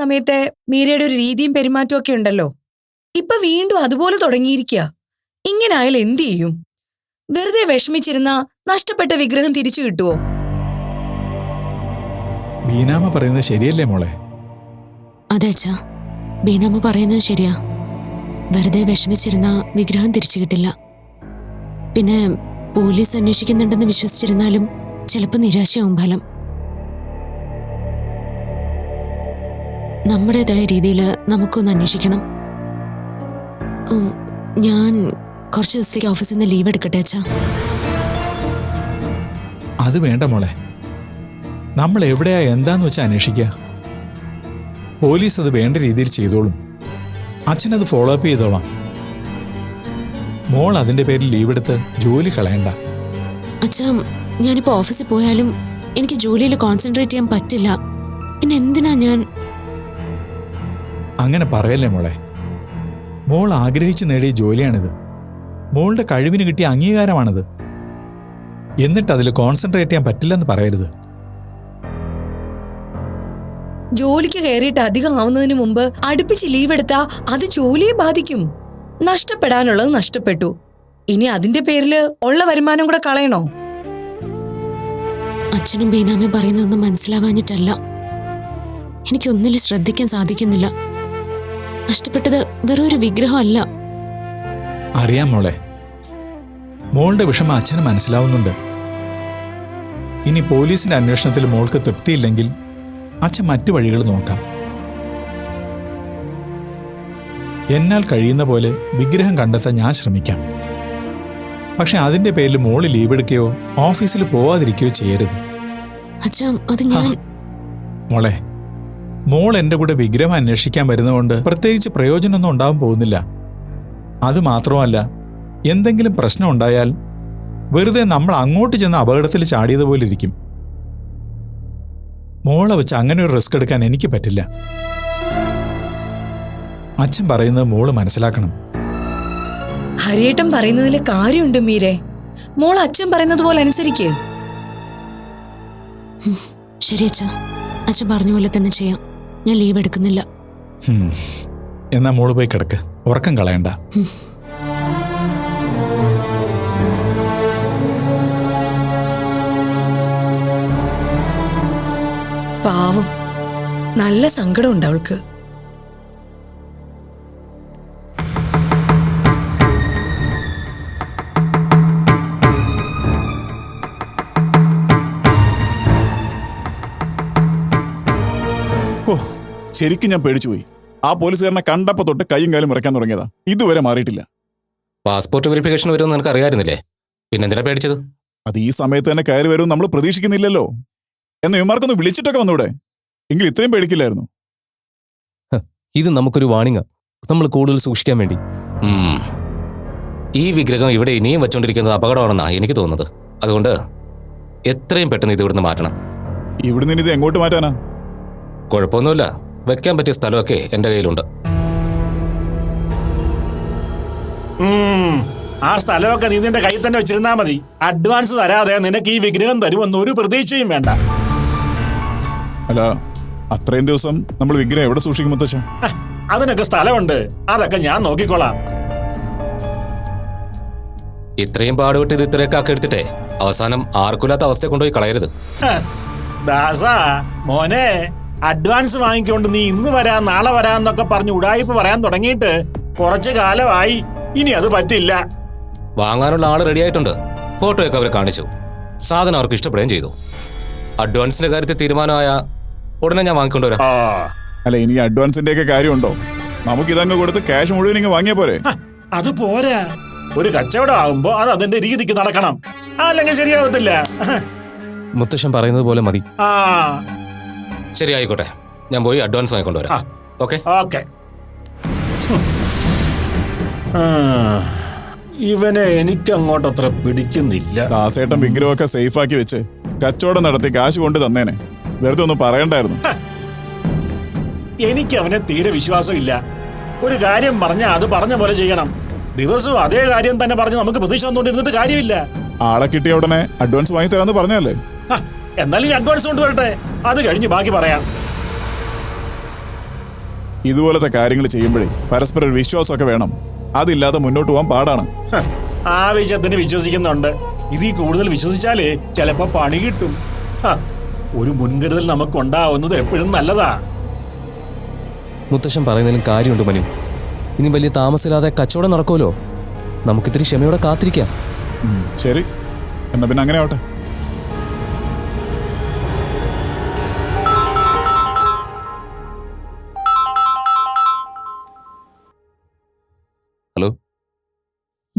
സമയത്തെ മീരയുടെ ഒരു രീതിയും പെരുമാറ്റവും ഒക്കെ ഉണ്ടല്ലോ. ഇപ്പൊ വീണ്ടും അതുപോലെ തുടങ്ങിയിരിക്കുക ഇങ്ങനെ അയാൾ എന്തു ചെയ്യും? വെറുതെ വിഷമിച്ചിരുന്ന നഷ്ടപ്പെട്ട വിഗ്രഹം തിരിച്ചു കിട്ടുവോ? ബീനാമ പറയുന്നത് ശരിയല്ലേ മോളെ? അതെ അച്ഛാ. ബീനാമ പറയുന്നത് ശരിയാ. വെറുതെ വിഷമിച്ചിരുന്ന വിഗ്രഹം തിരിച്ചു കിട്ടില്ല. പിന്നെ പോലീസ് അന്വേഷിക്കുന്നുണ്ടെന്ന് വിശ്വസിച്ചിരുന്നാലും ചിലപ്പോൾ നിരാശയാവും ഫലം. നമ്മുടേതായ രീതിയിൽ നമുക്കൊന്ന് അന്വേഷിക്കണം. ഞാൻ കുറച്ച് ദിവസത്തേക്ക് ഓഫീസിൽ നിന്ന് ലീവ് എടുക്കട്ടെ അച്ഛാ? അത് വേണ്ട മോളെ. നമ്മൾ എവിടെയാ എന്താന്ന് വെച്ചാൽ അന്വേഷിക്കുക പോലീസ് അത് വേണ്ട രീതിയിൽ ചെയ്തോളും. അച്ഛനത് ഫോളോ അപ്പ് ചെയ്തോളാം. മോൾ അതിന്റെ പേരിൽ ലീവ് എടുത്ത് ജോലി കളയണ്ട. അച്ഛാ ഞാനിപ്പോ ഓഫീസിൽ പോയാലും എനിക്ക് ജോലിയിൽ കോൺസെൻട്രേറ്റ് ചെയ്യാൻ പറ്റില്ല. പിന്നെ എന്തിനാ ഞാൻ അങ്ങനെ പറയല്ലേ മോളെ? മോൾ ആഗ്രഹിച്ചു നേടിയ ജോലിയാണിത്. മോളുടെ കഴിവിന് കിട്ടിയ അംഗീകാരമാണത്. എന്നിട്ട് അതിൽ കോൺസെൻട്രേറ്റ് ചെയ്യാൻ പറ്റില്ലെന്ന് പറയരുത്. ജോലിക്ക് കയറിയിട്ട് അധികം ആവുന്നതിന് മുമ്പ് അടുപ്പിച്ച് ലീവ് എടുത്താ അത് ജോലിയെ ബാധിക്കും. നഷ്ടപ്പെടാനുള്ളത് നഷ്ടപ്പെട്ടു. ഇനി അതിന്റെ പേരിൽ ഉള്ള വരുമാനം കൂടെ കളയണോ? അച്ഛനും ബീനാമയും പറയുന്നതൊന്നും മനസ്സിലാവാഞ്ഞിട്ടല്ല. എനിക്കൊന്നിലും ശ്രദ്ധിക്കാൻ സാധിക്കുന്നില്ല. നഷ്ടപ്പെട്ടത് വെറും ഒരു വിഗ്രഹമല്ല. അറിയാം മോളെ. മോളുടെ വിഷമം അച്ഛന് മനസ്സിലാവുന്നുണ്ട്. ഇനി പോലീസിന്റെ അന്വേഷണത്തിൽ മോൾക്ക് തൃപ്തിയില്ലെങ്കിൽ അച്ഛൻ മറ്റു വഴികൾ നോക്കാം. എന്നാൽ കഴിയുന്ന പോലെ വിഗ്രഹം കണ്ടെത്താൻ ഞാൻ ശ്രമിക്കാം. പക്ഷെ അതിന്റെ പേരിൽ മോൾ ലീവ് എടുക്കുകയോ ഓഫീസിൽ പോവാതിരിക്കുകയോ ചെയ്യരുത്. അച്ഛാ അത് ഞാൻ മോളെ മോൾ എന്റെ കൂടെ വിഗ്രഹം അന്വേഷിക്കാൻ വരുന്നതുകൊണ്ട് പ്രത്യേകിച്ച് പ്രയോജനമൊന്നും ഉണ്ടാവാൻ പോകുന്നില്ല. അത് മാത്രമല്ല എന്തെങ്കിലും പ്രശ്നം ഉണ്ടായാൽ വെറുതെ നമ്മൾ അങ്ങോട്ട് ചെന്ന് അപകടത്തിൽ ചാടിയതുപോലെ ഇരിക്കും. മോളെ വെച്ച് അങ്ങനെ ഒരു റിസ്ക് എടുക്കാൻ എനിക്ക് പറ്റില്ല. അച്ഛൻ പറയുന്നത് മോൾ മനസ്സിലാക്കണം. ഹരിയേട്ടൻ പറയുന്നതിൽ കാര്യമുണ്ട് മീരെ. മോൾ അച്ഛൻ പറയുന്നത് പോലെ അനുസരിക്കേ. ശരി അച്ഛാ. അച്ഛൻ പറഞ്ഞ പോലെ തന്നെ ചെയ്യാം. ഞാൻ ലീവ് എടുക്കുന്നില്ല. എന്നാ മോൾ പോയി കിടക്ക്. ഉറക്കം കളയണ്ട. പാവം. നല്ല സങ്കടമുണ്ട് അവൾക്ക്. ശരിക്കും ഞാൻ പേടിച്ചുപോയി ആ പോലീസുകാരനെ കണ്ടപ്പോ തൊട്ട് കൈയും കാലും ഇറക്കാൻ തുടങ്ങിയതാ. ഇതുവരെ മാറിയിട്ടില്ല. പാസ്പോർട്ട് വെരിഫിക്കേഷൻ വരുമെന്ന് നിനക്ക് പിന്നെ പിന്നെന്തിനാ പേടിച്ചത്? അത് ഈ സമയത്ത് തന്നെ കയറി വരും നമ്മൾ പ്രതീക്ഷിക്കുന്നില്ലല്ലോ. എന്ന ഇവന്മാർക്കൊന്ന് വിളിച്ചിട്ടൊക്കെ വന്നൂടെ? എങ്കിൽ ഇത്രയും പേടിക്കില്ലായിരുന്നു. ഇത് നമുക്കൊരു വാണിംഗ്. നമ്മൾ കൂടുതൽ സൂക്ഷിക്കാൻ വേണ്ടി. ഈ വിഗ്രഹം ഇവിടെ ഇനിയും വെച്ചോണ്ടിരിക്കുന്നത് അപകടമാണെന്നാണ് എനിക്ക് തോന്നുന്നത്. അതുകൊണ്ട് എത്രയും പെട്ടെന്ന് ഇത് ഇവിടുന്ന് മാറ്റണം. ഇവിടുന്ന് ഇത് എങ്ങോട്ട് മാറ്റാനാ? കുഴപ്പമൊന്നുമില്ല. വെക്കാൻ പറ്റിയ സ്ഥലമൊക്കെ എന്റെ കയ്യിലുണ്ട്. ഉം. ആ സ്ഥലമൊക്കെ നീ നിന്റെ കയ്യിൽ തന്നെ വെച്ചിരുന്നാ മതി. അഡ്വാൻസ് തരാതെ നിനക്ക് ഈ വിഗ്രഹം തരുമെന്ന് ഒരു പ്രതീക്ഷയും വേണ്ട. അല്ല അത്രയും ദിവസം നമ്മൾ വിഗ്രഹം എവിടെ സൂക്ഷിക്കും മുത്തച്ഛ? അതിനൊക്കെ സ്ഥലമുണ്ട്. അതൊക്കെ ഞാൻ നോക്കിക്കോളാം ഇത്രയും പാടുപെട്ട് ഇത് ഇത്രയൊക്കെ ആക്കി എടുത്തിട്ടെ അവസാനം ആർക്കുമില്ലാത്ത അവസ്ഥ കൊണ്ടുപോയി കളയരുത്. ദാസാ മോനെ. അഡ്വാൻസ് വാങ്ങിക്കൊണ്ട് നീ ഇന്ന് വരാ നാളെ വരാം എന്നൊക്കെ പറഞ്ഞ് ഉടായ്പ പറയാൻ തുടങ്ങിയിട്ട് കുറച്ചു കാലമായി. ഇനി അത് പറ്റില്ല. വാങ്ങാനുള്ള ആൾ റെഡി ആയിട്ടുണ്ട്. ഫോട്ടോയൊക്കെ അവരെ കാണിച്ചു. സാധനം അവർക്ക് ഇഷ്ടപ്പെടുകയും ചെയ്തു. അഡ്വാൻസിന്റെ കാര്യത്തിൽ തീരുമാനമായ ഉടനെ ഞാൻ വാങ്ങിക്കൊണ്ടുവരാം അല്ല ഇനി അഡ്വാൻസിന്റെ ഒക്കെ കാര്യമുണ്ടോ? നമുക്ക് ഇതങ്ങ് കൊടുത്ത് ക്യാഷ് മുഴുവൻ ഇങ്ങ് വാങ്ങിയ പോരെ? അത് പോരാ. ഒരു കച്ചവടം ആകുമ്പോ അത് അതിന്റെ രീതിക്ക് നടക്കണം. അല്ലെങ്കിൽ ശരിയാവത്തില്ല. മുത്തശ്ശൻ പറയുന്നത് പോലെ മതി. ആ. ശരി ആയിക്കോട്ടെ ഞാൻ പോയി അഡ്വാൻസ് വാങ്ങിക്കൊണ്ട് വരാം. ഓക്കെ ഓക്കെ ഇവനെ എനിക്ക് അങ്ങോട്ടത്ര പിടിക്കുന്നില്ല. ദാസേട്ടൻ വിഗ്രഹമൊക്കെ സേഫ് ആക്കി വെച്ച് കച്ചവടം നടത്തി കാശ് കൊണ്ട് തന്നേനെ. വെറുതെ ഒന്നും പറയണ്ടായിരുന്നു. എനിക്ക് അവനെ തീരെ വിശ്വാസം ഇല്ല ഒരു കാര്യം പറഞ്ഞ അത് പറഞ്ഞ പോലെ ചെയ്യണം. ദിവസവും അതേ കാര്യം തന്നെ പറഞ്ഞ് നമുക്ക് പ്രതീക്ഷ വന്നുകൊണ്ടിരുന്നിട്ട് കാര്യമില്ല. ആളെ കിട്ടിയ ഉടനെ അഡ്വാൻസ് വാങ്ങി തരാന്ന് പറഞ്ഞല്ലേ എന്നാലും ഇനി അഡ്വാൻസ് കൊണ്ടുവരട്ടെ അത് കഴിഞ്ഞ് ബാക്കി പറയാം. ഇതുപോലത്തെ കാര്യങ്ങൾ ചെയ്യുമ്പോഴേ പരസ്പര ഒരു വിശ്വാസമൊക്കെ വേണം. അതില്ലാതെ മുന്നോട്ട് പോകാൻ പാടാണ്. ആവശ്യത്തിന് വിശ്വസിക്കുന്നുണ്ട്. ഇതിൽ കൂടുതൽ വിശ്വസിച്ചാലേ ചിലപ്പോ പണി കിട്ടും. ഒരു മുൻകരുതൽ നമുക്ക് ഉണ്ടാവുന്നത് എപ്പോഴും നല്ലതാ. മുത്തശ്ശൻ പറയുന്നതിലും കാര്യമുണ്ട് മനു. ഇനി വലിയ താമസമില്ലാതെ കച്ചവടം നടക്കുമല്ലോ. നമുക്കിത്തിരി ക്ഷമയോടെ കാത്തിരിക്കാം. ശരി. എന്നാ പിന്നെ അങ്ങനെ ആവട്ടെ.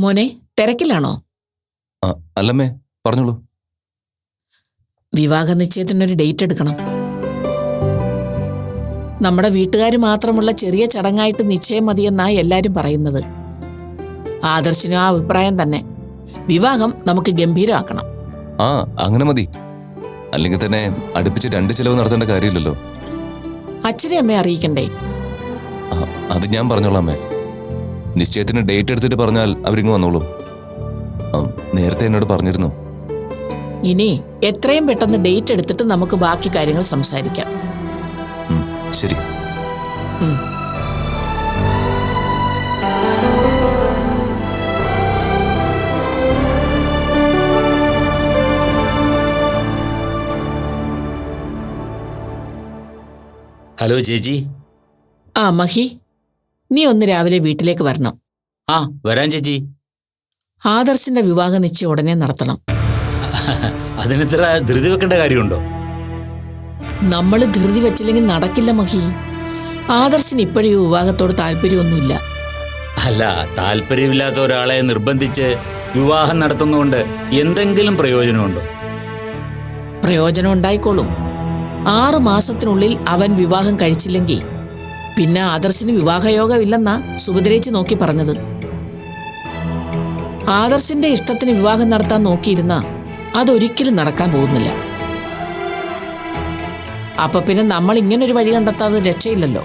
മോനെ തിരക്കിലാണോ? അല്ലമ്മേ പറഞ്ഞോളൂ. വിവാഹ നിശ്ചയത്തിനൊരു ഡേറ്റ് എടുക്കണം. നമ്മുടെ വീട്ടുകാർ മാത്രമുള്ള ചെറിയ ചടങ്ങായിട്ട് നിശ്ചയം മതിയെന്നാ എല്ലാരും പറയുന്നത്. ആദർശിനും ആ അഭിപ്രായം തന്നെ. വിവാഹം നമുക്ക് ഗംഭീരമാക്കണം. ആ അങ്ങനെ മതി. അല്ലെങ്കിൽ തന്നെ അടുപ്പിച്ച് രണ്ട് ചിലവ് നടത്തേണ്ട കാര്യമില്ലല്ലോ. അച്ഛനെ അമ്മയെ അറിയിക്കണ്ടേ അത് ഞാൻ പറഞ്ഞോളാം അമ്മേ. നിശ്ചയത്തിന് ഡേറ്റ് എടുത്തിട്ട് പറഞ്ഞാൽ അവരിങ്ങ് വന്നോളും. നേരത്തെ എന്നോട് പറഞ്ഞിരുന്നു. ഇനി എത്രയും പെട്ടെന്ന് ഡേറ്റ് എടുത്തിട്ട് നമുക്ക് ബാക്കി കാര്യങ്ങൾ സംസാരിക്കാം. ശരി. ഹലോ ചേച്ചി. ആ മഹി. നീ ഒന്ന് രാവിലെ വീട്ടിലേക്ക് വരണം. ആ വരാൻ ചേച്ചി. ആദർശിന്റെ വിവാഹ നിശ്ചയം ഉടനെ നടത്തണം. അതിനിത്ര ധൃതി വെക്കേണ്ട കാര്യമുണ്ടോ? നമ്മൾ ധൃതി വെച്ചില്ലെങ്കിൽ നടക്കില്ല മഹി. ആദർശിന് ഇപ്പോഴും ഈ വിവാഹത്തോട് താല്പര്യമൊന്നുമില്ല. അല്ല താല്പര്യമില്ലാത്ത ഒരാളെ നിർബന്ധിച്ച് വിവാഹം നടത്തുന്നതുകൊണ്ട് എന്തെങ്കിലും പ്രയോജനമുണ്ടോ? പ്രയോജനം ഉണ്ടായിക്കോളും. ആറു മാസത്തിനുള്ളിൽ അവൻ വിവാഹം കഴിച്ചില്ലെങ്കിൽ പിന്നെ ആദർശിന് വിവാഹയോഗമില്ലെന്നാ സുഭദ്രേച്ചി നോക്കി പറഞ്ഞത്. ആദർശിന്റെ ഇഷ്ടത്തിന് വിവാഹം നടത്താൻ നോക്കിയിരുന്ന അതൊരിക്കലും നടക്കാൻ പോകുന്നില്ല. അപ്പൊ പിന്നെ നമ്മൾ ഇങ്ങനെ ഒരു വഴി കണ്ടെത്താതെ രക്ഷയില്ലല്ലോ.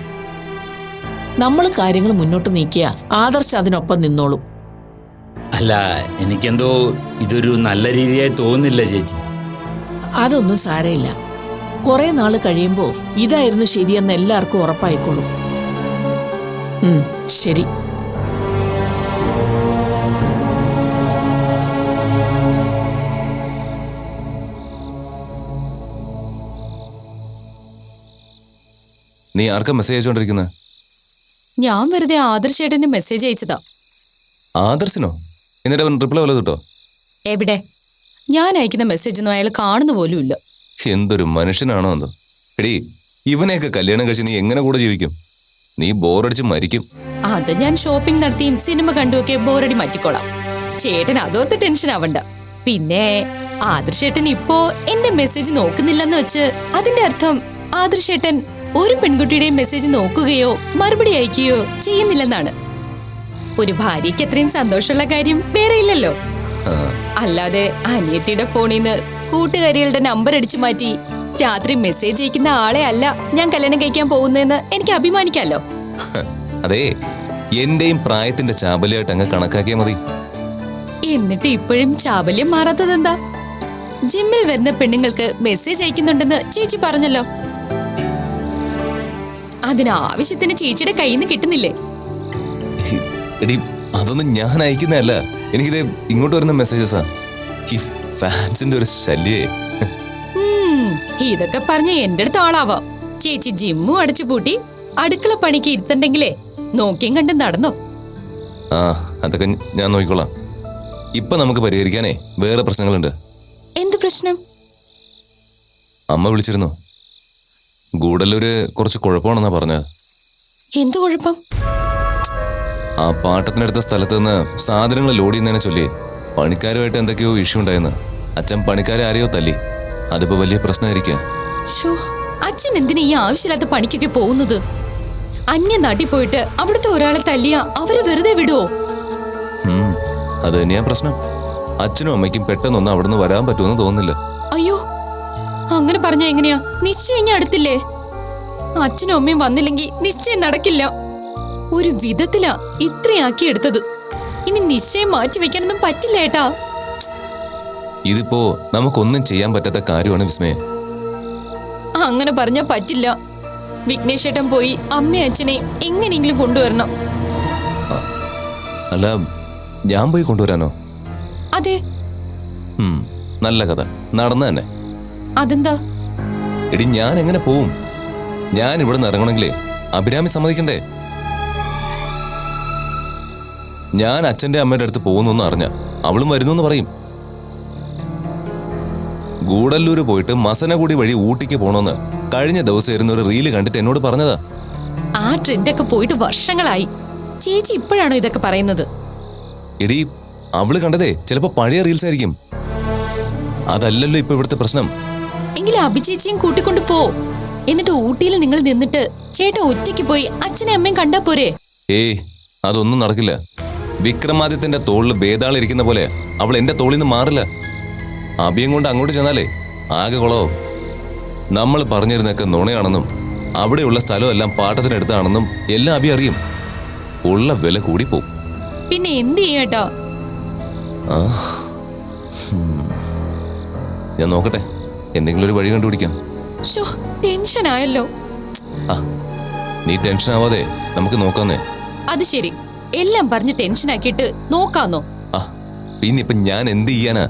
നമ്മൾ കാര്യങ്ങൾ മുന്നോട്ട് നീക്കിയ ആദർശ് അതിനൊപ്പം നിന്നോളും. അല്ല എനിക്കെന്തോ ഇതൊരു നല്ല രീതിയായി തോന്നുന്നില്ല ചേച്ചി. അതൊന്നും സാരയില്ല കുറെ നാൾ കഴിയുമ്പോൾ ഇതായിരുന്നു ശരിയെന്ന് എല്ലാവർക്കും ഉറപ്പായിക്കോളും. ശരി. നീ ആർക്കാ മെസ്സേജ് അയച്ചോണ്ടിരിക്കുന്നത് ഞാൻ വെറുതെ ആദർശേട്ടന് മെസ്സേജ് അയച്ചതാ. ആദർശിനോ? എന്നിട്ട് അവൻ റിപ്ലൈ വല്ലതും കിട്ടോ എവിടെ? ഞാൻ അയക്കുന്ന മെസ്സേജ് ഒന്നും അയാൾ കാണുന്നു പോലും ഇല്ല എന്തൊരു മനുഷ്യനാണോ എന്തോ. എടീ ഇവനെയൊക്കെ കല്യാണം കഴിച്ച് നീ എങ്ങനെ കൂടെ ജീവിക്കും? നീ ബോറടിച്ച് മരിക്കും. അത് ഞാൻ ഷോപ്പിംഗ് നടത്തിയും സിനിമ കണ്ടുമൊക്കെ ബോറടി മാറ്റിക്കോളാം. ചേട്ടൻ അതോർത്ത് ടെൻഷൻ ആവണ്ട. പിന്നെ ആദർശേട്ടൻ ഇപ്പോ എന്റെ മെസ്സേജ് നോക്കുന്നില്ലെന്ന് വെച്ച് അതിന്റെ അർത്ഥം ആദർശേട്ടൻ ഒരു പെൺകുട്ടിയുടെയും മെസ്സേജ് നോക്കുകയോ മറുപടി അയക്കുകയോ ചെയ്യുന്നില്ലെന്നാണ്. ഒരു ഭാര്യയ്ക്ക് അത്രയും സന്തോഷമുള്ള കാര്യം വേറെ ഇല്ലല്ലോ. അല്ലാതെ അനിയത്തിയുടെ ഫോണിൽ നിന്ന് കൂട്ടുകാരികളുടെ നമ്പർ അടിച്ചു മാറ്റി. രാത്രി മെസ്സേജ് അയക്കുന്ന ആളെ അല്ല ഞാൻ കല്യാണം കഴിക്കാൻ പോകുന്നതെന്ന് എനിക്ക് അഭിമാനിക്കാമല്ലോ അതെ എന്റെയും പ്രായത്തിന്റെ ചാബല്യമായിട്ട് അങ്ങ് കണക്കാക്കിയാൽ മതി. എന്നിട്ട് ഇപ്പോഴും ചാബല്യം മാറാത്തത് എന്താ ജിമ്മിൽ വരുന്ന പെണ്ണുങ്ങൾക്ക് മെസ്സേജ് അയക്കുന്നുണ്ടെന്ന് ചേച്ചി പറഞ്ഞല്ലോ. അതിനാവശ്യത്തിന് ചേച്ചിയുടെ കയ്യിൽ നിന്ന് കിട്ടുന്നില്ലേ? എടി അതൊന്നും ഞാൻ അയക്കുന്നതല്ല. എനിക്കിത് ഇങ്ങോട്ട് വരുന്ന മെസ്സേജസാ ഈ ഫാൻസിന്റെ ഒരു ശല്യേ. ഇതൊക്കെ പറഞ്ഞ് എന്റെ അടുത്ത് ആളാവാം. ചേച്ചി ജിമ്മും അടിച്ചു പൂട്ടി അടുക്കള പണിക്ക് ഇരുത്തണ്ടെങ്കിലേ നോക്കിയും കണ്ടും നടന്നോ? ആ അതൊക്കെ ഞാൻ നോക്കിക്കോളാം. ഇപ്പൊ നമുക്ക് പരിഹരിക്കാനേ വേറെ പ്രശ്നങ്ങളുണ്ട്. എന്ത് പ്രശ്നം? അമ്മ വിളിച്ചിരുന്നു. ഗൂഡല്ലൂര് കുറച്ച് കുഴപ്പമാണെന്നാ പറഞ്ഞത്. എന്ത് കുഴപ്പം? ആ പാട്ടത്തിനടുത്ത സ്ഥലത്ത് നിന്ന് സാധനങ്ങൾ ലോഡ് ചെയ്യുന്നതിനെ ചൊല്ലി പണിക്കാരുമായിട്ട് എന്തൊക്കെയോ ഇഷ്യൂ ഉണ്ടായെന്ന്. അച്ഛൻ പണിക്കാരെ ആരെയോ തല്ലി. അതിപ്പോ വലിയ പ്രശ്നമായിരിക്കാം. അച്ഛൻ എന്തിനാ ഈ ആവശ്യമില്ലാത്ത പണിക്കൊക്കെ പോകുന്നത്? അന്യ നാട്ടിൽ പോയിട്ട് അവിടുത്തെ ഒരാളെ തല്ലിയ അവർ വെറുതെ വിടുവോ? അത് തന്നെയാ പ്രശ്നം. അച്ഛനും അമ്മയ്ക്കും പെട്ടെന്നൊന്നും അവിടുന്ന് വരാൻ പറ്റുമെന്ന് തോന്നുന്നില്ല. അയ്യോ അങ്ങനെ പറഞ്ഞ എങ്ങനെയാ? നിശ്ചയം ഇനി അടുത്തില്ലേ? അച്ഛനും അമ്മയും വന്നില്ലെങ്കിൽ നിശ്ചയം നടക്കില്ല. ഒരു വിധത്തിലാ ഇത്രയാക്കി എടുത്തത് ഇനി നിശ്ചയം മാറ്റി വെക്കാനൊന്നും പറ്റില്ല ഏട്ടാ. ഇതിപ്പോ നമുക്കൊന്നും ചെയ്യാൻ പറ്റാത്ത കാര്യമാണ് വിസ്മയ. അങ്ങനെ പറഞ്ഞാ പറ്റില്ല. വിഘ്നേഷ് ഏട്ടൻ പോയി അമ്മ അച്ഛനെ എങ്ങനെയെങ്കിലും കൊണ്ടുവരണം. അല്ല ഞാൻ പോയി കൊണ്ടുവരാനോ? അതെ. നല്ല കഥ. നടന്നു തന്നെ. അതെന്താ? എടി ഞാൻ എങ്ങനെ പോവും? ഞാൻ ഇവിടെ നിന്ന് ഇറങ്ങണമെങ്കിലേ അഭിരാമി സമ്മതിക്കണ്ടേ? ഞാൻ അച്ഛന്റെ അമ്മയുടെ അടുത്ത് പോകുന്നു അറിഞ്ഞ. അവളും വരുന്നു എന്ന് പറയും. ഗൂഡല്ലൂർ പോയിട്ട് മസനഗുടി വഴി ഊട്ടിക്ക് പോണോന്ന് കഴിഞ്ഞ ദിവസം ഒരു റീൽ കണ്ടിട്ട് എന്നോട് പറഞ്ഞതാ. ആ ട്രെൻഡൊക്കെ പോയിട്ട് വർഷങ്ങളായി. ചേച്ചി ഇപ്പോഴാണോ ഇതൊക്കെ പറയുന്നത്? എടീ അവൾ കണ്ടതേ ചിലപ്പോ പഴയ റീൽസ് ആയിരിക്കും. അതല്ലല്ലോ ഇപ്പൊ ഇവിടുത്തെ പ്രശ്നം. എങ്കിലും അഭിചേച്ചിയും കൂട്ടിക്കൊണ്ട് പോ. എന്നിട്ട് ഊട്ടിയിൽ നിങ്ങൾ നിന്നിട്ട് ചേട്ടൻ ഒറ്റയ്ക്ക് പോയി അച്ഛനെ അമ്മയും കണ്ടാ പോരെ? ഏയ് അതൊന്നും നടക്കില്ല. വിക്രമാദിത്യന്റെ തോളിൽ ഭേദാളിരിക്കുന്ന പോലെ അവൾ എന്റെ തോളിൽ നിന്ന് മാറില്ല. അഭിയം കൊണ്ട് അങ്ങോട്ട് ചെന്നാലേ ആകെ കുളവും. നമ്മൾ പറഞ്ഞിരുന്നൊക്കെ നുണയാണെന്നും അവിടെയുള്ള സ്ഥലമെല്ലാം പാട്ടത്തിനടുത്താണെന്നും എല്ലാം അഭി അറിയും. ഉള്ള വില കൂടി പോകും പിന്നെ എന്ത് ചെയ്യട്ടോ ഞാൻ നോക്കട്ടെ. എന്തെങ്കിലും ഒരു വഴി കണ്ടുപിടിക്കാം. ടെൻഷൻ ആയല്ലോ നീ ടെൻഷൻ ആവാതെ നമുക്ക് നോക്കാന്നേ. അത് ശരി. എല്ലാം പറഞ്ഞ് ടെൻഷൻ ആക്കിയിട്ട് നോക്കാന്നോ? ആ പിന്നെ ഇപ്പൊ ഞാൻ എന്ത് ചെയ്യാനാ?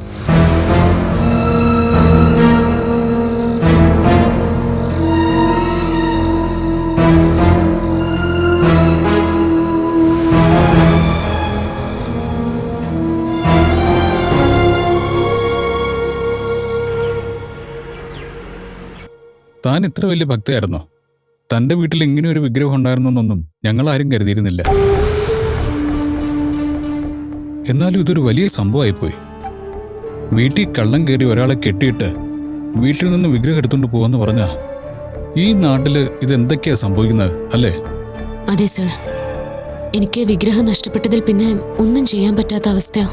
താൻ ഇത്ര വലിയ ഭക്തയായിരുന്നോ? തന്റെ വീട്ടിൽ ഇങ്ങനെ ഒരു വിഗ്രഹം ഉണ്ടായിരുന്നു എന്നൊന്നും ഞങ്ങൾ ആരും കരുതിയിരുന്നില്ല. എന്നാലും ഇതൊരു വലിയ സംഭവമായിപ്പോയി. വീട്ടിൽ കള്ളം കയറി ഒരാളെ കെട്ടിയിട്ട് വീട്ടിൽ നിന്ന് വിഗ്രഹം എടുത്തുകൊണ്ട് പോവാന്ന് പറഞ്ഞ ഈ നാട്ടിൽ ഇതെന്തൊക്കെയാ സംഭവിക്കുന്നത് അല്ലേ? അതെ സർ. എനിക്ക് വിഗ്രഹം നഷ്ടപ്പെട്ടതിൽ പിന്നെ ഒന്നും ചെയ്യാൻ പറ്റാത്ത അവസ്ഥയാ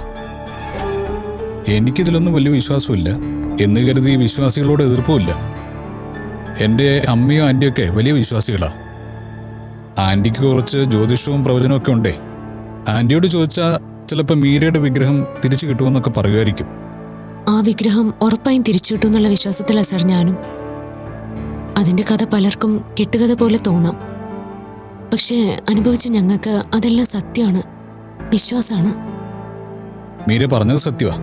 എനിക്കിതിലൊന്നും വലിയ വിശ്വാസമില്ല. എന്ന് കരുതി വിശ്വാസികളോട് എതിർപ്പുമില്ല. എന്റെ അമ്മയും ആന്റിയൊക്കെ വലിയ വിശ്വാസികളാ. ആന്റിക്ക് കുറച്ച് ജ്യോതിഷവും പ്രവചനവും ഒക്കെ ഉണ്ടേ. ആന്റിയോട് ചോദിച്ചാൽ ചിലപ്പോൾ മീരയുടെ വിഗ്രഹം തിരിച്ചു കിട്ടുമെന്നൊക്കെ പറയുമായിരിക്കും. ആ വിഗ്രഹം ഉറപ്പായും തിരിച്ചു കിട്ടുമെന്നുള്ള വിശ്വാസത്തിലാ സാർ ഞാനും. അതിന്റെ കഥ പലർക്കും കെട്ടുകഥ പോലെ തോന്നാം. പക്ഷേ അനുഭവിച്ച ഞങ്ങൾക്ക് അതെല്ലാം സത്യമാണ്. വിശ്വാസമാണ്. മീര പറഞ്ഞത് സത്യവാ.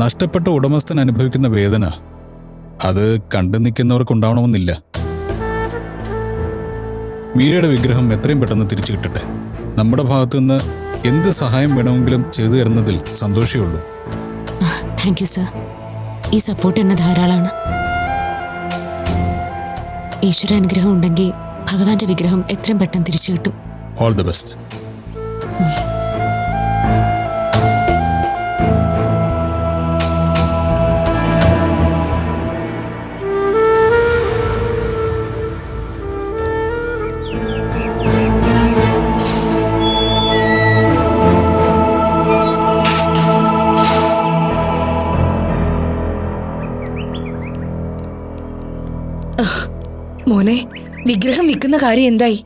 നഷ്ടപ്പെട്ട ഉടമസ്ഥൻ അനുഭവിക്കുന്ന വേദന അത് കണ്ടു നിൽക്കുന്നവർക്കുണ്ടാവണമെന്നില്ല. മീരയുടെ വിഗ്രഹം എത്രയും പെട്ടെന്ന് തിരിച്ചു കിട്ടട്ടെ. നമ്മുടെ ഭാഗത്തുനിന്ന് എന്ത് സഹായം വേണമെങ്കിലും ചെയ്തു തരുന്നതിൽ സന്തോഷമുള്ളൂ താങ്ക് യു സർ ഈ സപ്പോർട്ട് എന്നെ ധാരാളമാണ് ഈശ്വര അനുഗ്രഹം ഉണ്ടെങ്കിൽ ഭഗവാന്റെ വിഗ്രഹം എത്രയും പെട്ടെന്ന് തിരിച്ചു കിട്ടും. ഓൾ ദി ബെസ്റ്റ് കാര്യം എന്തായി?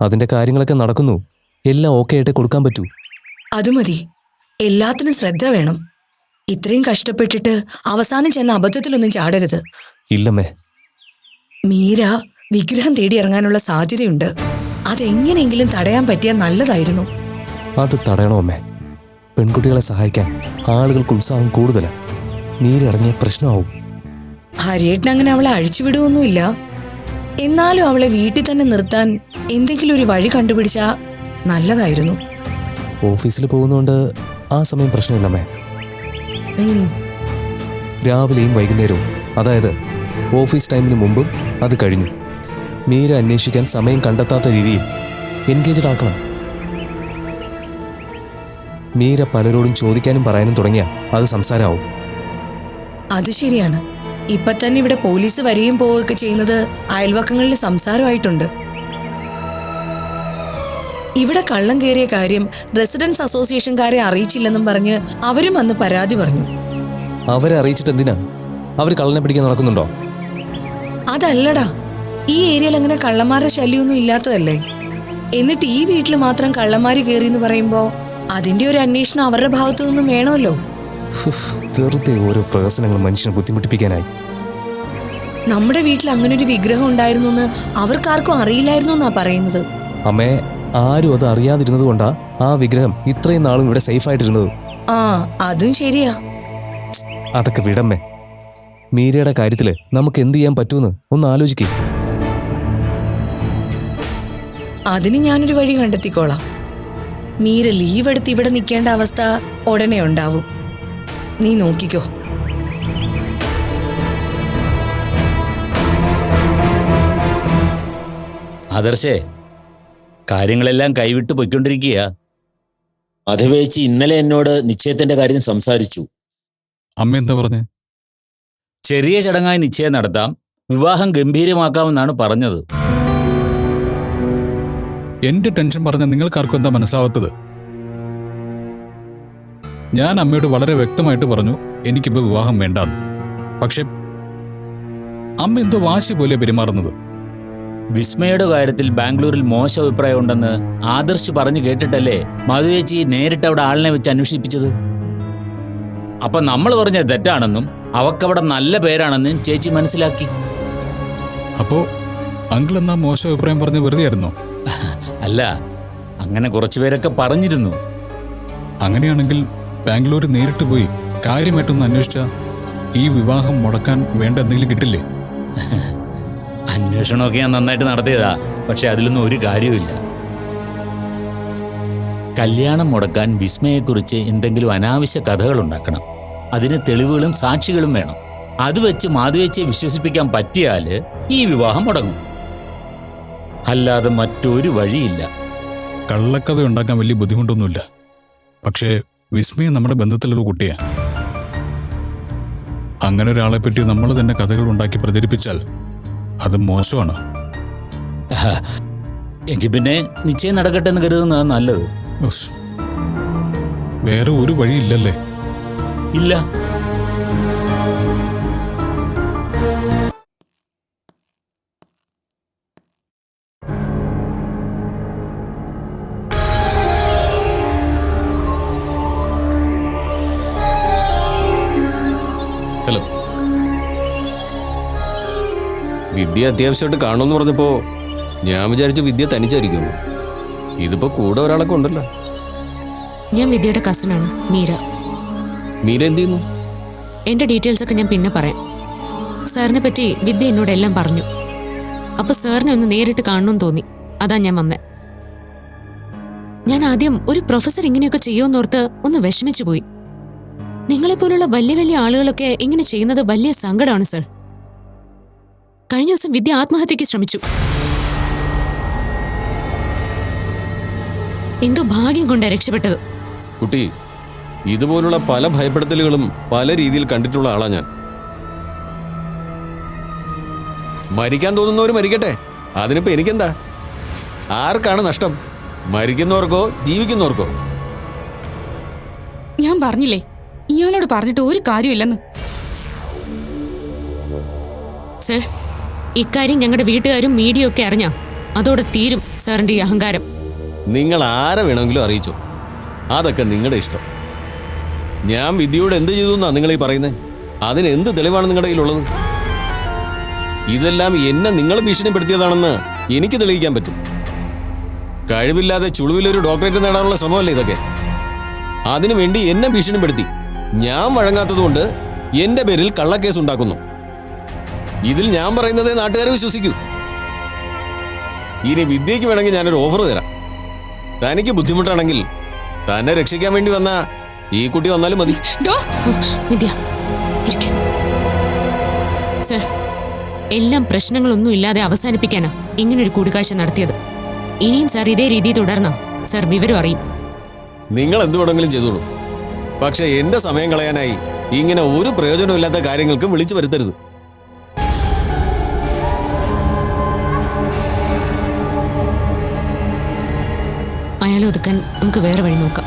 അതിന്റെ കാര്യങ്ങളൊക്കെ നടക്കുന്നു. എല്ലാം ഓക്കെ ആയിട്ട് കൊടുക്കാൻ പറ്റൂ. അത് മതി. എല്ലാത്തിനും ശ്രദ്ധ വേണം. ഇത്രയും കഷ്ടപ്പെട്ടിട്ട് അവസാനം ചെന്ന അബദ്ധത്തിലൊന്നും ചാടരുത്. ഇല്ലമ്മേ. മീര വിഗ്രഹം തേടി ഇറങ്ങാനുള്ള സാധ്യതയുണ്ട്. അതെങ്ങനെയെങ്കിലും തടയാൻ പറ്റിയാൽ നല്ലതായിരുന്നു. അത് തടയണോ അമ്മേ? പെൺകുട്ടികളെ സഹായിക്കാൻ ആളുകൾക്ക് ഉത്സാഹം കൂടുതലാണ് നീരിറങ്ങിയ പ്രശ്നമാവും. ഹരിയേട്ടൻ അങ്ങനെ അവളെ അഴിച്ചുവിടുവൊന്നുമില്ല എന്നാലും അവളെ വീട്ടിൽ തന്നെ നിർത്താൻ എന്തെങ്കിലും ഒരു വഴി കണ്ടുപിടിച്ചാ നല്ലതായിരുന്നു. ഓഫീസിൽ പോകുന്നതുകൊണ്ട് ആ സമയം പ്രശ്നമില്ലമ്മേ. രാവിലെയും വൈകുന്നേരവും. അതായത് ഓഫീസ് ടൈമിന് മുമ്പും അത് കഴിഞ്ഞു. മീര അന്വേഷിക്കാൻ സമയം കണ്ടെത്താത്ത രീതിയിൽ എൻഗേജ്ഡ് ആക്കണം. മീര പലരോടും ചോദിക്കാനും പറയാനും തുടങ്ങിയാൽ അത് സംസാരമാവും അത് ശരിയാണ്. ഇപ്പൊ തന്നെ ഇവിടെ പോലീസ് വരികയും പോവുകയൊക്കെ ചെയ്യുന്നത് അയൽവക്കങ്ങളിൽ സംസാരമായിട്ടുണ്ട്. ഇവിടെ കള്ളം കയറിയ കാര്യം റെസിഡൻസ് അസോസിയേഷൻകാരെ അറിയിച്ചില്ലെന്നും പറഞ്ഞ് അവരും അന്ന് പരാതി പറഞ്ഞു. അവരെ അറിയിച്ചിട്ട് എന്തിനാ? അവർ കള്ളനെ പിടിക്കാൻ നടക്കുന്നുണ്ടോ? അതല്ലടാ. ഈ ഏരിയയിൽ അങ്ങനെ കള്ളന്മാരുടെ ശല്യമൊന്നും ഇല്ലാത്തതല്ലേ? എന്നിട്ട് ഈ വീട്ടിൽ മാത്രം കള്ളന്മാര് കയറി എന്ന് പറയുമ്പോ അതിന്റെ ഒരു അന്വേഷണം അവരുടെ ഭാഗത്തു നിന്നും വേണമല്ലോ? വെറുതെ ഓരോ പ്രഹസനങ്ങൾ മനുഷ്യനെ ബുദ്ധിമുട്ടിപ്പിക്കാനായി. നമ്മുടെ വീട്ടിൽ അങ്ങനെ ഒരു വിഗ്രഹം ഉണ്ടായിരുന്നു എന്ന് അവർക്കാർക്കും അറിയില്ലായിരുന്നു എന്നാ പറയുന്നത്. അമ്മേ ആരും അത് അറിയാതിരുന്നത് കൊണ്ടാ ആ വിഗ്രഹം ഇത്രയും നാളും ഇവിടെ സേഫ് ആയിട്ടിരുന്നത് ആ അതും ശരിയാ. അതൊക്കെ വിടമ്മേ. മീരയുടെ കാര്യത്തിൽ നമുക്ക് എന്ത് ചെയ്യാൻ പറ്റൂന്ന് ഒന്ന് ആലോചിക്കേ. അതിന് ഞാനൊരു വഴി കണ്ടെത്തിക്കോളാം. മീര ലീവ് എടുത്ത് ഇവിടെ നിൽക്കേണ്ട അവസ്ഥ ഉടനെ ഉണ്ടാവും. നീ നോക്കിക്കോ. ആദർശേ കാര്യങ്ങളെല്ലാം കൈവിട്ട് പൊയ്ക്കൊണ്ടിരിക്കുക അത് ഇന്നലെ എന്നോട് നിശ്ചയത്തിന്റെ കാര്യം സംസാരിച്ചു. അമ്മ എന്താ പറഞ്ഞേ? ചെറിയ ചടങ്ങായി നിശ്ചയം നടത്താം വിവാഹം ഗംഭീരമാക്കാമെന്നാണ് പറഞ്ഞത്. എന്റെ ടെൻഷൻ പറഞ്ഞ നിങ്ങൾക്കാർക്കും എന്താ മനസ്സിലാവാത്തത്? ഞാൻ അമ്മയോട് വളരെ വ്യക്തമായിട്ട് പറഞ്ഞു എനിക്കിപ്പോൾ വിവാഹം വേണ്ടാന്ന്. പക്ഷെ അമ്മ എന്തോ വാശി പോലെ പെരുമാറുന്നത്. വിസ്മയുടെ കാര്യത്തിൽ ബാംഗ്ലൂരിൽ മോശം അഭിപ്രായം ഉണ്ടെന്ന് ആദർശ് പറഞ്ഞു കേട്ടിട്ടല്ലേ മധുചേച്ചി നേരിട്ട് അവിടെ ആളിനെ വെച്ച് അന്വേഷിപ്പിച്ചത്? അപ്പൊ നമ്മൾ പറഞ്ഞത് തെറ്റാണെന്നും അവക്കവിടെ നല്ല പേരാണെന്നും ചേച്ചി മനസ്സിലാക്കി. അപ്പോ അങ്കിൾ എന്നാ മോശം അഭിപ്രായം പറഞ്ഞ് വെറുതെ ആയിരുന്നോ? അല്ല അങ്ങനെ കുറച്ചുപേരൊക്കെ പറഞ്ഞിരുന്നു. അങ്ങനെയാണെങ്കിൽ ബാംഗ്ലൂർ നേരിട്ട് പോയി കാര്യമായിട്ടൊന്ന് അന്വേഷിച്ച ഈ വിവാഹം മുടക്കാൻ വേണ്ട എന്തെങ്കിലും കിട്ടില്ലേ? അന്വേഷണമൊക്കെ ഞാൻ നന്നായിട്ട് നടത്തിയതാ. പക്ഷെ അതിലൊന്നും ഒരു കാര്യവുമില്ല. കല്യാണം മുടക്കാൻ വിസ്മയെക്കുറിച്ച് എന്തെങ്കിലും അനാവശ്യ കഥകൾ ഉണ്ടാക്കണം അതിന് തെളിവുകളും സാക്ഷികളും വേണം. അത് വെച്ച് മാധുവേച്ചയെ വിശ്വസിപ്പിക്കാൻ പറ്റിയാൽ ഈ വിവാഹം മുടങ്ങും. അല്ലാതെ മറ്റൊരു വഴിയില്ല. കള്ളക്കഥ ഉണ്ടാക്കാൻ വലിയ ബുദ്ധിമുട്ടൊന്നുമില്ല. പക്ഷേ വിസ്മയം നമ്മുടെ ബന്ധത്തിലൊരു കുട്ടിയാ. അങ്ങനെ ഒരാളെ പറ്റി നമ്മൾ തന്നെ കഥകൾ ഉണ്ടാക്കി പ്രചരിപ്പിച്ചാൽ അത് മോശമാണ്. എങ്കിൽ പിന്നെ നിശ്ചയം നടക്കട്ടെ എന്ന് കരുതുന്നതാണ് നല്ലത് വേറെ ഒരു വഴിയില്ലല്ലേ? ഇല്ല. വിദ്യ അത്യാവശ്യമായിട്ട് കാണുമെന്ന് പറഞ്ഞപ്പോ ഞാൻ വിചാരിച്ചു വിദ്യ തനിച്ചായിരിക്കും. ഇതിപ്പോ കൂടെ ഒരാളൊക്കെ ഉണ്ടല്ലോ. ഞാൻ വിദ്യയുടെ കസിനാണ് മീര. മീര എന്ത് ചെയ്യുന്നു? എന്റെ ഡീറ്റെയിൽസ് ഒക്കെ ഞാൻ പിന്നെ പറയാം. സാറിനെ പറ്റി വിദ്യ എന്നോട് എല്ലാം പറഞ്ഞു. അപ്പൊ സാറിനെ ഒന്ന് നേരിട്ട് കാണണമെന്ന് തോന്നി. അതാ ഞാൻ വന്നേ. ഞാൻ ആദ്യം ഒരു പ്രൊഫസർ ഇങ്ങനെയൊക്കെ ചെയ്യുമെന്നോർത്ത് ഒന്ന് വിഷമിച്ചു പോയി. നിങ്ങളെപ്പോലുള്ള വലിയ വലിയ ആളുകളൊക്കെ ഇങ്ങനെ ചെയ്യുന്നത് വലിയ സങ്കടമാണ് സർ കഴിഞ്ഞ ദിവസം വിദ്യ ആത്മഹത്യക്ക് ശ്രമിച്ചു. എന്തോ ഭാഗ്യം കൊണ്ട് രക്ഷപ്പെട്ടത്. കുട്ടി ഇതുപോലുള്ള പല ഭയപ്പെടുത്തലുകളും പല രീതിയിൽ കണ്ടിട്ടുള്ള ആളാ ഞാൻ. മരിക്കാൻ തോന്നുന്നവർ മരിക്കട്ടെ. അതിനിപ്പോ എനിക്കെന്താ? ആർക്കാണ് നഷ്ടം? മരിക്കുന്നവർക്കോ ജീവിക്കുന്നവർക്കോ? ഞാൻ പറഞ്ഞില്ലേ ഇയാളോട് പറഞ്ഞിട്ട് ഒരു കാര്യമില്ലെന്ന്? സർ ഇക്കാര്യം ഞങ്ങളുടെ വീട്ടുകാരും മീഡിയ ഒക്കെ അറിഞ്ഞാ അതോടെ തീരും സാറിന്റെ അഹങ്കാരം. നിങ്ങൾ ആരെ വേണമെങ്കിലും അറിയിച്ചു? അതൊക്കെ നിങ്ങളുടെ ഇഷ്ടം. ഞാൻ വിദ്യയോട് എന്ത് ചെയ്തു എന്നാ നിങ്ങൾ ഈ പറയുന്നത് അതിന് എന്ത് തെളിവാണ് നിങ്ങളുടെ കയ്യിലുള്ളത്? ഇതെല്ലാം എന്നെ നിങ്ങൾ ഭീഷണിപ്പെടുത്തിയതാണെന്ന് എനിക്ക് തെളിയിക്കാൻ പറ്റും. കഴിവില്ലാതെ ചുളിവിലൊരു ഡോക്ടറേറ്റ് നേടാനുള്ള ശ്രമമല്ലേ ഇതൊക്കെ? അതിനുവേണ്ടി എന്നെ ഭീഷണിപ്പെടുത്തി. ഞാൻ വഴങ്ങാത്തതുകൊണ്ട് എന്റെ പേരിൽ കള്ളക്കേസ് ഉണ്ടാക്കുന്നു. ഇതിൽ ഞാൻ പറയുന്നത് നാട്ടുകാരെ വിശ്വസിക്കൂ. ഇനി വിദ്യയ്ക്ക് വേണമെങ്കിൽ ഞാനൊരു ഓഫർ തരാം. തനിക്ക് ബുദ്ധിമുട്ടാണെങ്കിൽ തന്നെ രക്ഷിക്കാൻ വേണ്ടി വന്ന ഈ കുട്ടി വന്നാലും മതി. സർ എല്ലാം പ്രശ്നങ്ങളൊന്നും ഇല്ലാതെ അവസാനിപ്പിക്കാനാ ഇങ്ങനൊരു കൂടിക്കാഴ്ച നടത്തിയത്. ഇനിയും സാർ ഇതേ രീതി തുടർന്നാ സാർ വിവരം അറിയും. നിങ്ങൾ എന്ത് വേണമെങ്കിലും ചെയ്തോളൂ. പക്ഷെ എന്റെ സമയം കളയാനായി ഇങ്ങനെ ഒരു പ്രയോജനമില്ലാത്ത കാര്യങ്ങൾക്കും വിളിച്ചു വരുത്തരുത്. അയാളെ ഒതുക്കാൻ നമുക്ക് വേറെ വഴി നോക്കാം.